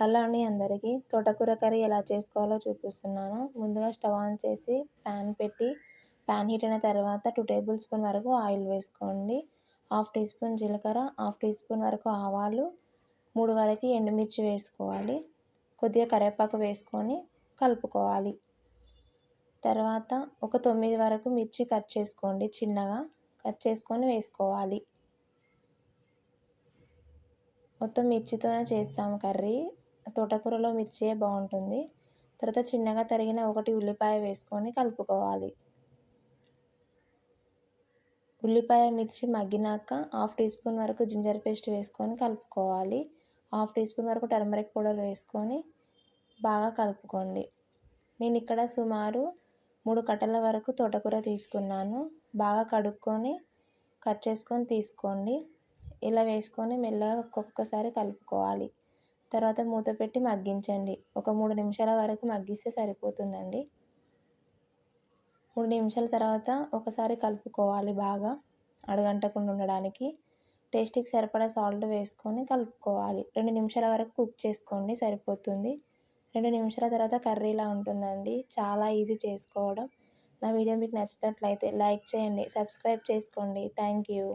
Hello అండి అందరికీ తోటకూర కర్రీ ఎలా చేసుకోవాలో చూపిస్తున్నాను. ముందుగా స్టవ్ ఆన్ చేసి ప్యాన్ పెట్టి ప్యాన్ హీట్ అయిన తర్వాత టూ టేబుల్ స్పూన్ వరకు ఆయిల్ వేసుకోండి. హాఫ్ టీ స్పూన్ జీలకర్ర హాఫ్ టీ స్పూన్ వరకు ఆవాలు మూడు వరకు ఎండుమిర్చి వేసుకోవాలి. కొద్దిగా కరివేపాకు వేసుకొని కలుపుకోవాలి. తర్వాత ఒక తొమ్మిది వరకు మిర్చి కట్ చేసుకోండి చిన్నగా. కట్ చేసుకొని వేసుకోవాలి. మొత్తం మిర్చితోనే చేస్తాము కర్రీ. తోటకూరలో మిర్చియే బాగుంటుంది. తర్వాత చిన్నగా తరిగిన ఒకటి ఉల్లిపాయ వేసుకొని కలుపుకోవాలి. ఉల్లిపాయ మిర్చి మగ్గినాక హాఫ్ టీ స్పూన్ వరకు జింజర్ పేస్ట్ వేసుకొని కలుపుకోవాలి. హాఫ్ టీ స్పూన్ వరకు టర్మరిక్ పౌడర్ వేసుకొని బాగా కలుపుకోండి. నేను ఇక్కడ సుమారు మూడు కట్టల వరకు తోటకూర తీసుకున్నాను. బాగా కడుక్కొని కట్ చేసుకొని తీసుకోండి. ఇలా వేసుకొని మెల్లగా ఒక్కొక్కసారి కలుపుకోవాలి. తర్వాత మూత పెట్టి మగ్గించండి. ఒక మూడు నిమిషాల వరకు మగ్గిస్తే సరిపోతుందండి. మూడు నిమిషాల తర్వాత ఒకసారి కలుపుకోవాలి బాగా అడగంటకుండా ఉండడానికి. టేస్ట్కి సరిపడా సాల్ట్ వేసుకొని కలుపుకోవాలి. రెండు నిమిషాల వరకు కుక్ చేసుకోండి సరిపోతుంది. రెండు నిమిషాల తర్వాత కర్రీలా ఉంటుందండి. చాలా ఈజీ చేసుకోవడం. నా వీడియో మీకు నచ్చినట్లయితే లైక్ చేయండి సబ్స్క్రైబ్ చేసుకోండి. Thank you.